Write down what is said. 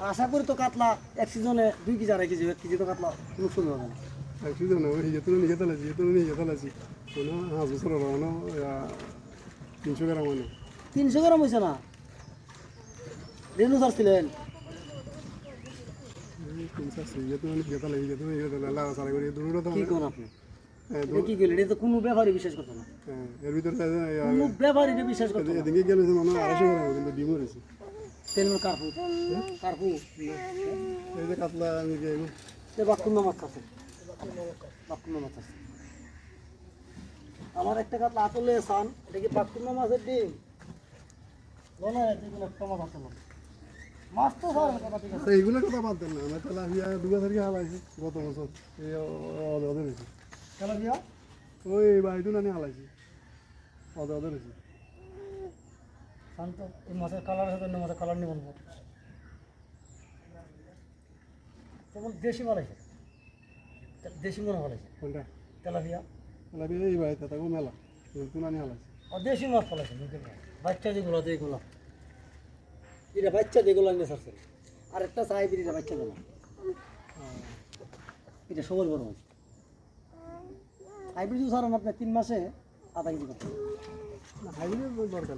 আশা করি তো কাতলা এক সিজনে দুই কেজি আড়াই কেজি এক কেজি তো কাতলা নুকসান হবে না। একশো জন ওই যেতুন নিয়ে তালাছি যেতুন নিয়ে তালাছি কোনো হাঁস বছর রওনা তিনশো গ্রাম মানে তিনশো গ্রাম হয়েছে না? রেনু কোন আপনি? হ্যাঁ, কোনো ব্যাপারই বিশ্বাস করতো না। হ্যাঁ, এর ভিতরে কোনো বিশ্বাস করতো এদিকে গেলে আড়াইশো গ্রাম কিন্তু ডিম রয়েছে। কার্পু এই যে কাতলা আমি যে সে বাক্কুন্না মাছ খাচ্ছে বাক্কুন্না মাছ আছে আমার একটা কাতলা আতলে সান এটা কি বাক্কুন্না মাছের ডিম বলো না যে একটা মাছ না মাছ তো স্যার কথা ঠিক আছে এইগুলো কথা বাদ দেন না আমি দু বছর কি হালাইছি গত বছর এই ওদের হয়েছে কেন দিয়া ওই বাড়িটু নানি হালাইছি ওদের ওদের হয়েছে শান্ত এই মাছের কালার সাথে অন্য মাছের কালার নিবন তখন দেশি মাল আছে? দেশি মনে ফলাইছে কোনটা? তেলাপিয়া। আমি এই বাড়িতে থাকব মেলা। তু নানি হালাইছি আর দেশি মাছ ফলাইছে বাচ্চা যেগুলো যেগুলো এটা বাচ্চা যেগুলো নিয়ে ছাড়ছে। আর একটা চাই এটা বাচ্চা দিলাম এটা সবল বড় মাছ। হাইব্রিড সারান আপনার তিন মাসে আধা কেজি করতে হাইব্রিড দরকার